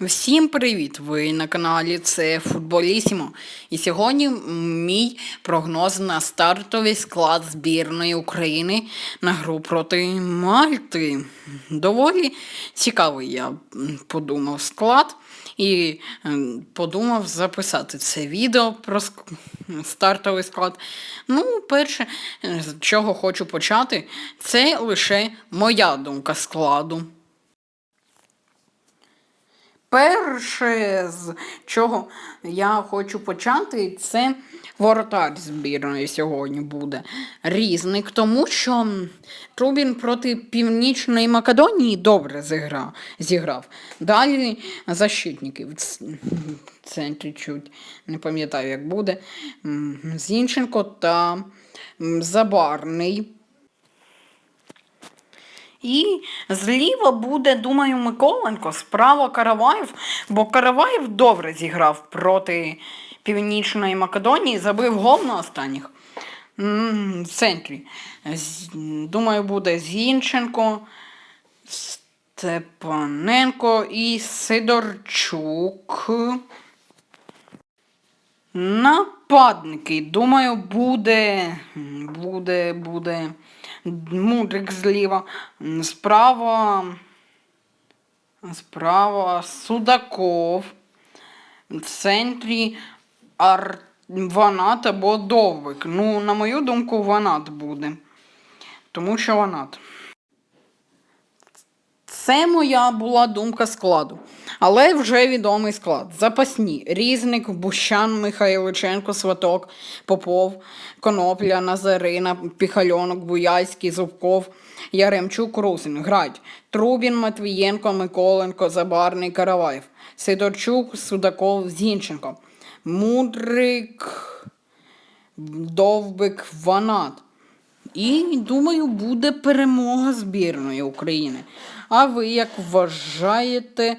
Всім привіт! Ви на каналі це Футболісімо. І сьогодні мій прогноз на стартовий склад збірної України на гру проти Мальти. Доволі цікавий я подумав склад і подумав записати це відео про стартовий склад. Ну, перше, е, з чого хочу почати, це лише моя думка складу. Перше, з чого я хочу почати, це воротар збірної сьогодні буде різник, тому що Трубін проти Північної Македонії добре зіграв. зіграв. Далі защитники в чуть-чуть не пам'ятаю, як буде. Зінченко та Забарний. І зліва буде, думаю, Миколенко, справа Караваєв, бо Караваєв добре зіграв проти Північної Македонії, забив гол на останніх. В центрі. Думаю, буде Зінченко, Степаненко і Сидорчук. Нападники, думаю, буде, буде, буде Мудрик зліва, справа, справа Судаков, в центрі Ар... Ванат або Довбик. Ну, на мою думку, Ванат буде. Тому що Ванат. Це моя була думка складу. Але вже відомий склад. Запасні. Різник, Бущан, Михайличенко, Сваток, Попов, Конопля, Назарина, Піхальонок, Буяльський, Зубков, Яремчук, Русин. Грать. Трубін, Матвієнко, Миколенко, Забарний, Караваєв. Сидорчук, Судаков, Зінченко. Мудрик, Довбик, Ванат. І думаю, буде перемога збірної України. А ви як вважаєте?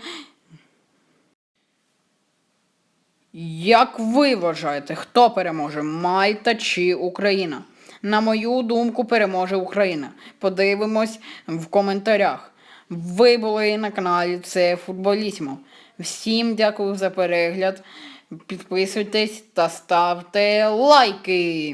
Як ви вважаєте, хто переможе? Мальта чи Україна? На мою думку, переможе Україна. Подивимось в коментарях. Ви були на каналі Це Футболісмо. Всім дякую за перегляд. Підписуйтесь та ставте лайки.